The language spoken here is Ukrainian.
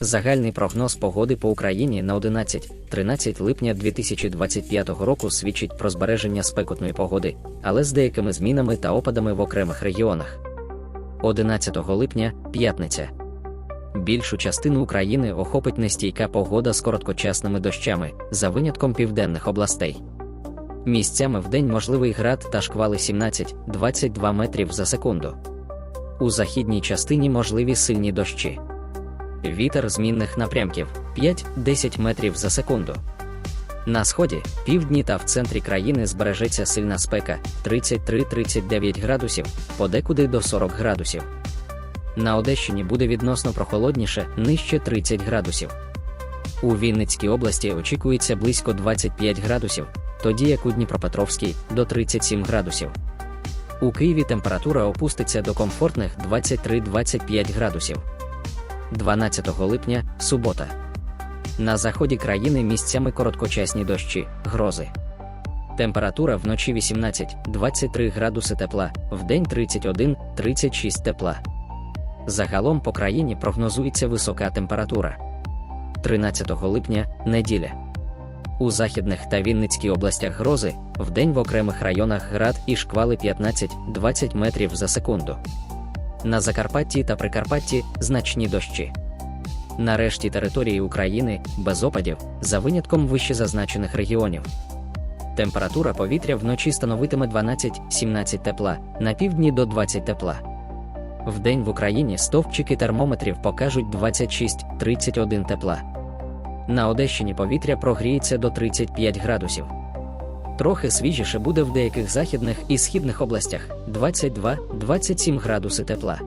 Загальний прогноз погоди по Україні на 11-13 липня 2025 року свідчить про збереження спекотної погоди, але з деякими змінами та опадами в окремих регіонах. 11 липня п'ятниця. Більшу частину України охопить нестійка погода з короткочасними дощами, за винятком південних областей. Місцями вдень можливий град та шквали 17-22 метрів за секунду. У західній частині можливі сильні дощі. Вітер змінних напрямків 5-10 метрів за секунду. На сході, півдні та в центрі країни збережеться сильна спека 33-39 градусів, подекуди до 40 градусів. На Одещині буде відносно прохолодніше нижче 30 градусів. У Вінницькій області очікується близько 25 градусів, тоді як у Дніпропетровській до 37 градусів. У Києві температура опуститься до комфортних 23-25 градусів. 12 липня субота. На заході країни місцями короткочасні дощі, грози. Температура вночі 18-23 градуси тепла, вдень 31-36 тепла. Загалом по країні прогнозується висока температура. 13 липня неділя. У західних та Вінницькій областях грози, вдень в окремих районах град і шквали 15-20 метрів за секунду. На Закарпатті та Прикарпатті значні дощі. На решті території України без опадів, за винятком вищезазначених регіонів. Температура повітря вночі становитиме 12-17 тепла, на півдні до 20 тепла. Вдень в Україні стовпчики термометрів покажуть 26-31 тепла. На Одещині повітря прогріється до 35 градусів. Трохи свіжіше буде в деяких західних і східних областях 22-27 градуси тепла.